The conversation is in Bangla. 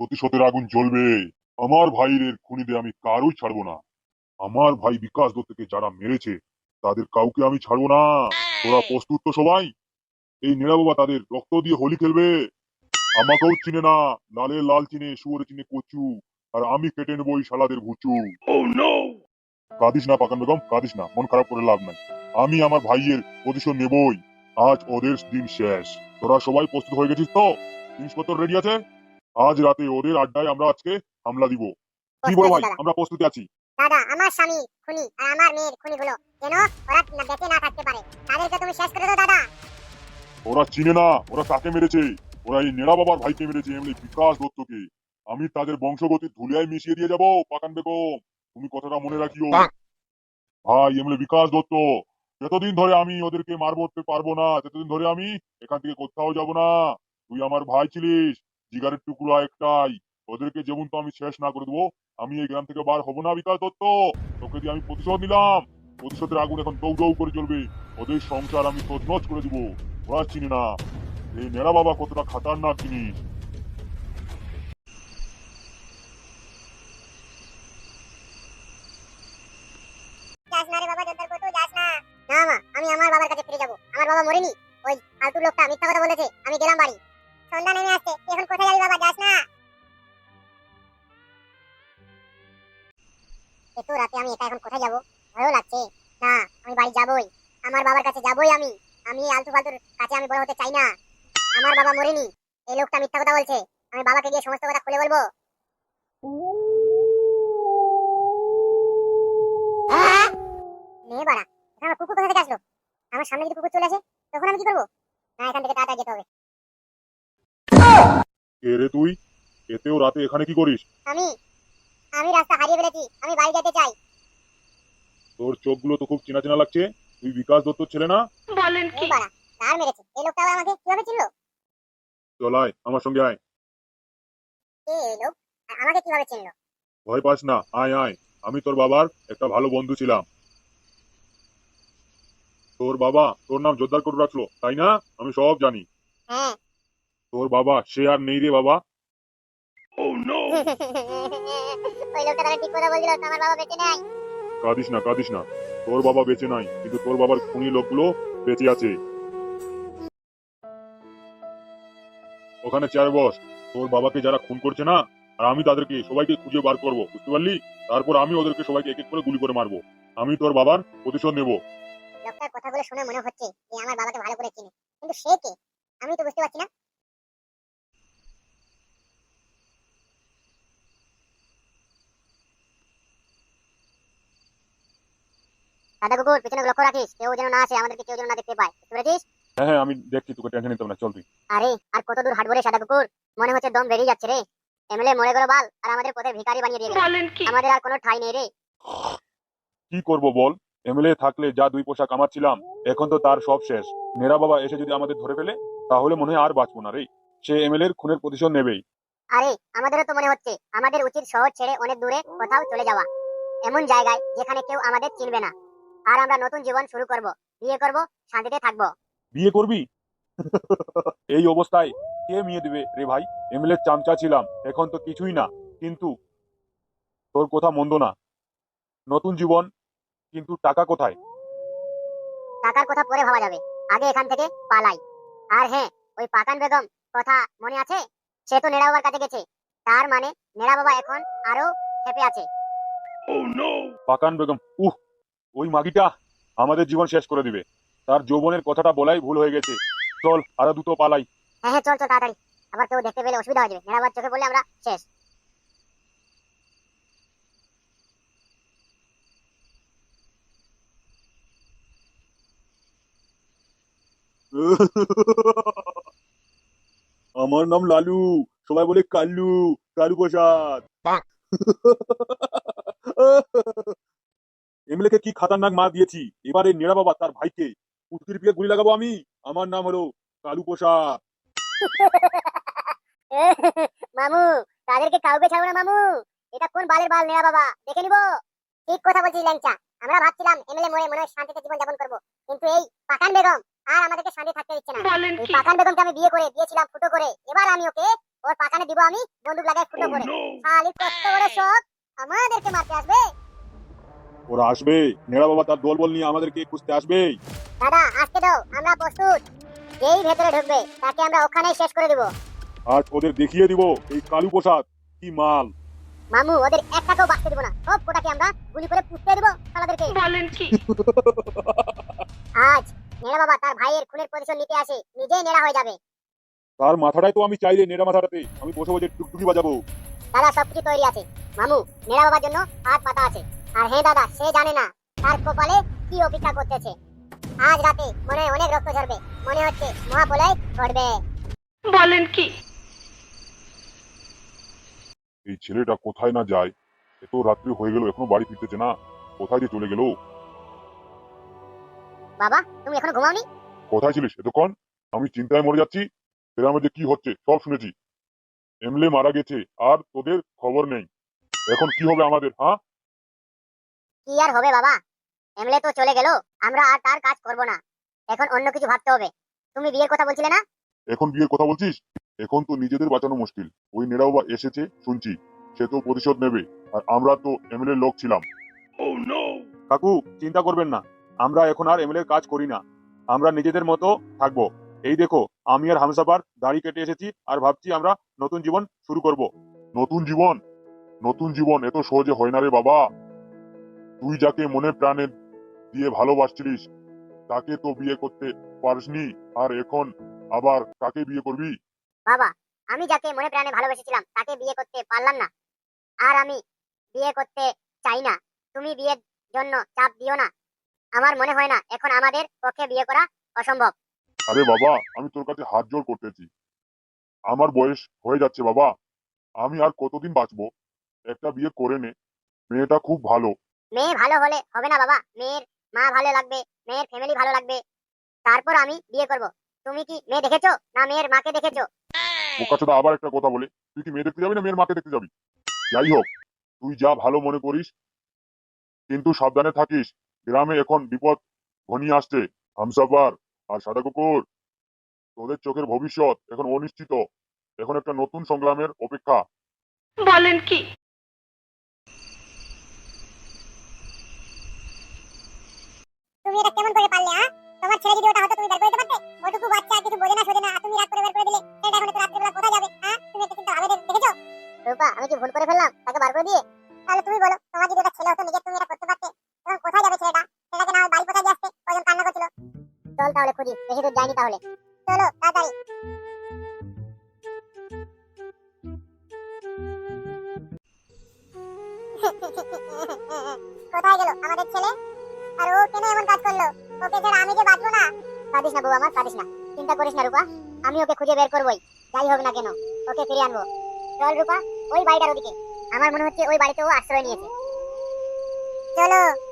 প্রতিশোধের আগুন জ্বলবে। আমার ভাইয়ের খুনিদের আমি কারোই ছাড়বো না। আমার ভাই বিকাশ দত্তকে যারা মেরেছে তাদের কাউকে আমি ছাড়বো না। তোরা প্রস্তুত তো সবাই? এই নেড়া বাবা তাদের রক্ত দিয়ে হোলি খেলবে। আমাকেও চিনে না। লালের লাল চিনে শুয়োরে চিনে কচু। আর আমি কেটে নেব ওই শালাদের ভুচু। কাঁদিস না পাকান বেগম কাঁদিস না। মন খারাপ করে লাভ নাই। আমি আমার ভাইয়ের প্রতিশোধ নেবই। আজ ওদের দিন শেষ। তোরা সবাই প্রস্তুত হয়ে গেছিস তো? জিনিসপত্র রেডি আছে? আজ রাতে ওদের আড্ডায় আমরা আজকে হামলা দিব। কি বড় ভাই? আমরা প্রস্তুতি আছি। দাদা আমার স্বামী খুনি আর আমার মেয়ের খুনিগুলো যেন ওরা না বেঁচে না থাকতে পারে। তাদেরকে তুমি শেষ করে দাও দাদা। ওরা চিনে না ওরা কাকে মেরেছে? ওরা এই নেড়া বাবার ভাইকে মেরেছে এমনি বিকাশ দত্তকে। আমি তাদের বংশগতি ধুলিয়ায় মিশিয়ে দিয়ে যাব পাকান বেগম। তুমি কথাটা মনে রাখিও। ভাই এমনি বিকাশ দত্ত যতদিন ধরে আমি ওদেরকে মারবতে পারব না ততদিন ধরে আমি এখান থেকে কোথাও যাব না। তুই আমার ভাই ছিলিস জিগারের টুকরা একটাই। ওদেরকে যেমন তো আমি শেষ না করে দেবো, আমি এই গ্রাম থেকে বার হব না বিকাশ দত্ত। তোকে দিয়ে আমি প্রতিশোধ নিলাম। প্রতিশোধের আগুন এখন দৌ দৌ করে চলবে ওদের সংসার আমি তছনছ করে দিব। ওরা চিনি না। এই নেড়া বাবা কতটা খাতারনাক জিনিস আমি আমার বাবার কাছে ফিরে যাব। আমার বাবা মরেনি। ওই ফালতু লোকটা মিথ্যা কথা বলেছে, আমি গেলাম বাড়ি। সন্ধ্যা নেমে আসছে এখন কোথায় যাবি বাবা? যাস না। এত রাতে আমি একা এখন কোথায় যাব? ভয়ও লাগছে। না, আমি বাড়ি যাবই। আমার বাবার কাছে যাবই আমি। আমি আলতু ফালতুর কাছে আমি বড় হতে চাই না। আমার বাবা মরেনি। এই লোকটা মিথ্যা কথা বলছে। আমি বাবাকে গিয়ে সমস্ত কথা খুলে বলব! মেয়ে বাড়া কুকুর কোথা থেকে আসলো? আমার সামনে যদি কুকুর চলে আসে, তখন আমি কি করব? না, এখান থেকে তাড়াতাড়ি যেতে হবে। কে রে তুই? এতেও রাতে এখানে কি করিস? আমি আমি রাস্তা হারিয়ে ফেলেছি আমি বাড়ি যেতে চাই। তোর চোখগুলো তো খুব চেনা চেনা লাগছে। তুই বিকাশ দত্তর ছেলে না? বলেন কি? মেরেছে। এই লোকটা আবার আমাকে কীভাবে চিনলো? চল আয় আমার সঙ্গে আয়। কে এই লোক আর আমাকে কীভাবে চিনলো? ভয় পাস না আয় আয়। আমি তোর বাবার একটা ভালো বন্ধু ছিলাম। তোর বাবা তোর নাম জোরদার করে রাখল তাই না? আমি সব জানি। হ্যাঁ তোর বাবা সে আর নেই রে বাবা। Oh no! ওই লোকটা তাহলে ঠিক কথা বলছিল আমার বাবা বেঁচে নাই। কাঁদিস না কাঁদিস না। তোর বাবা বেঁচে নাই কিন্তু তোর বাবার খুনি লোকগুলো বেঁচে আছে। ওখানে চেয়ারে বস তোর বাবাকে যারা খুন করছে না আর আমি তাদেরকে সবাইকে খুঁজে বার করব বুঝতে পারলি? তারপর আমি ওদেরকে সবাইকে এক এক করে গুলি করে মারবো। আমি তোর বাবার প্রতিশোধ নেব। লোকটার কথাগুলো শুনে মনে হচ্ছে যে আমার বাবাকে ভালো করে চিনে। কিন্তু সে কে? আমি তো বুঝতে পারছি না। দাদা কুকুর পিছনে লক্ষ্য রাখিস কেউ যেন না আসে আমাদেরকে কেউ যেন না দেখতে পায়। বুঝতে পেরেছিস? হ্যাঁ হ্যাঁ আমি দেখছি তোকে টেনশন নিতে না চল তুই। আরে আর কত দূর হাঁটবো রে সাদা কুকুর? মনে হচ্ছে দম বেরিয়ে যাচ্ছে রে। এমএলএ মরে গেল বাল আর আমাদের পথে ভিখারি বানিয়ে দিয়ে গেল। আমাদের আর কোনো ঠাই নেই রে। কি করব বল? এমএলএ থাকলে যা দুই পয়সা কামাচ্ছিলাম এখন তো তার সব শেষ। নেরা বাবা এসে যদি আমাদের ধরে ফেলে তাহলে মনে হয় আর বাঁচবো না রে। সে এমএলএ এর খুনের প্রতিশোধ নেবেই। আরে আমাদেরও তো মনে হচ্ছে আমাদের উচিত শহর ছেড়ে অনেক দূরে কোথাও চলে যাওয়া। এমন জায়গায় যেখানে কেউ আমাদের চিনবে না। আর আমরা নতুন জীবন শুরু করব। বিয়ে করব শান্তিতে থাকব। বিয়ে করবি? এই অবস্থায় কে মেয়ে দিবে রে ভাই? এমএলএ চামচা ছিলাম এখন তো কিছুই না। কিন্তু তোর কথা মন্দ না। নতুন জীবন কিন্তু টাকা কোথায়? টাকার কথা পরে ভাবা যাবে। আগে এখান থেকে পালাই। আর হ্যাঁ ওই পাকান বেগম কথা মনে আছে? সে তো নেড়া বাবার কাছে গেছে। তার মানে নেড়া বাবা এখন আরও খেপে আছে! পাকান বেগম উহ! ওই মাগিটা আমাদের জীবন শেষ করে দিবে। তার যৌবনের কথাটা বলাই ভুল হয়ে গেছে। চল আরও দুটো পালাই। হ্যাঁ হ্যাঁ চল চল তাড়াতাড়ি। আবার কেউ দেখতে পেলে অসুবিধা হয়ে যাবে। বাবার চোখে পড়লে আমরা শেষ। আমার নাম লালু। সবাই বলে কাল্লু কালু প্রসাদ। এমএলএ কে কি খাতারনাক মার দিয়েছি? এবারে নেড়া বাবা তার ভাইকে। উটকির পিঠে গুলি লাগাবো আমি? আমার নাম হলো কালু প্রসাদ। মামু তাদেরকে কাউকে ছাড়বো না মামু। এটা কোন বালের বাল নেয়া বাবা? দেখে নিবো। ঠিক কথা বলছিস ল্যাংচা। আমরা ভাবছিলাম এমএলএ মরে মনে হয় শান্তিতে জীবন যাপন করব। কিন্তু এই পাকান বেগম আর আমাদেরকে শান্তি থাকতে দিচ্ছে না। এই পাকান বেগমকে আমি বিয়ে করে দিয়েছিলাম ফুটো করে। এবার আমি ওকে ওর পাকানে দিব আমি বন্দুক লাগাই ফুটো Oh করে no! খালি কত বড় শখ আমাদেরকে মারতে আসবে। ওরা আসবে। নেড়া বাবা তার দলবল নিয়ে আমাদেরকে খুঁজতে আসবে। দাদা আসতে দাও আমরা প্রস্তুত। যেই ভেতরে ঢুকবে তাকে আমরা ওখানেই শেষ করে দিব। আজ ওদের দেখিয়ে দিব এই কালু প্রসাদ কি মাল। মামু ওদের একটাকেও বাঁচতে দিব না। সব কোটাকে আমরা গুলি করে পুষতে দিব তাদেরকে। বলেন কি? আজ নেড়া বাবা তার ভাইয়ের খুনের প্রতিশোধ নিতে আসে নিজেই নেড়া হয়ে যাবে। তার মাথাটাই তো আমি চাইলে নেড়া মাথাটাতে আমি বসে বসে টুকটুকি বাজাবো। দাদা সবকিছু তৈরি আছে। মামু নেড়া বাবার জন্য হাত পাতা আছে। আর হ্যাঁ দাদা সে জানে না তার কপালে কি অপেক্ষা করতেছে। আজ রাতে মনে হয় অনেক রক্ত ঝরবে। মনে হচ্ছে মহাপলয় ঘটবে। বলেন কি? এই ছেলেটা কোথায় না যায়? এত রাত্রি হয়ে গেল এখনও বাড়ি ফিরতেছে না। কোথায় যে চলে গেল? বাবা তুমি এখনও ঘুমাওনি? কোথায় ছিলিস এতক্ষণ? আমি চিন্তায় মরে যাচ্ছি। গ্রামে যে কি হচ্ছে সব শুনেছি। এমলে মারা গেছে আর তোদের খবর নেই। এখন কি হবে আমাদের হ্যাঁ? কি আর হবে বাবা? এমলে তো চলে গেল আমরা আর তার কাজ করব না। এখন অন্য কিছু ভাবতে হবে। তুমি বিয়ের কথা বলছিলে না? এখন বিয়ের কথা বলছিস? এখন তো নিজেদের বাঁচানো মুশকিল। ওই নেড়া বাবা এসেছে শুনছি। সে তো প্রতিশোধ নেবে। আর আমরা তো এমএলএ লোক ছিলাম। Oh no! কাকু চিন্তা করবেন না। আমরা এখন আর এমএলএর কাজ করি না। আমরা নিজেদের মতো থাকব। এই দেখো আমি আর হামসাপার দাড়ি কেটে এসেছি আর ভাবছি আমরা নতুন জীবন শুরু করব। নতুন জীবন? নতুন জীবন এত সহজে হয় না রে বাবা। তুই যাকে মনে প্রাণে দিয়ে ভালোবাসছিলিস তাকে তো বিয়ে করতে পারিসনি। আর এখন আবার কাকে বিয়ে করবি? বাবা আমি যাকে মনে প্রাণে ভালোবেসেছিলাম তাকে বিয়ে করতে পারলাম না। আর আমি বিয়ে করতে চাই না। তুমি বিয়ের জন্য চাপ দিও না। আমার মনে হয় না এখন আমাদের পক্ষে বিয়ে করা অসম্ভব। আরে বাবা আমি তোর কাছে হাত জোর করতেছি। আমার বয়স হয়ে যাচ্ছে বাবা। আমি আর কতদিন বাঁচবো? একটা বিয়ে করে নে। মেয়েটা খুব ভালো। মেয়ে ভালো হলে হবে না বাবা। মেয়ের মা ভালো লাগবে মেয়ের ফ্যামিলি ভালো লাগবে। তারপর আমি বিয়ে করব। তুমি কি মেয়ে দেখেছ না মেয়ের মাকে দেখেছ? তো আবার একটা কথা বলে। তুই কি মেয়ে দেখতে যাবি না মেয়ের মাকে দেখতে যাবি? যাই হোক তুই যা ভালো মনে করিস কিন্তু সাবধানে থাকিস। গ্রামে এখন বিপদ ঘনিয়ে আসছে হামসাফার আর সাদা কুকুর। তোদের চোখের ভবিষ্যৎ এখন অনিশ্চিত। এখন একটা নতুন সংগ্রামের অপেক্ষা। বলেন কি? তুমি এটা কেমন করে পারলে হ্যাঁ তোমার ছেলে যদি ওটা হতো তুমি বের করে দিতে পারতে? ওটুকু বাচ্চা কিছু বোঝে না সোজে না তুমি রাত করে বের করে দিলে এটা এখন রাত্রে বেলা কোথায় যাবে হ্যাঁ তুমি একটু কিন্তু আগে দেখেছ? রূপা আমি কি ভুল করে ফেললাম? তাকে বার করে দিয়ে? তাহলে তুমি বলো তোমার যদি ওটা ছেলে হতো নিজে তুমি এটা করতে পারতে? তখন কোথায় যাবে ছেলেটা? ছেলেটাকে না বাড়ি কোথায় আসতে? কজন কান্না করছিল? চল তাহলে খুঁজি বেশি দূর যাইনি তাহলে। চলো তাড়াতাড়ি। কেন এমন কাজ করল? ওকে ছাড়া আমি যে বাঁচবো না? পারিস না বউ আমার পারিস না। চিন্তা করিস না, রূপা। আমি ওকে খুঁজে বের করবোই। যাই হোক না কেন, ওকে ফিরে আনব। চল রূপা, ওই বাড়িটার ওদিকে। আমার মনে হচ্ছে ওই বাড়িতে ও আশ্রয় নিয়েছে। চলো।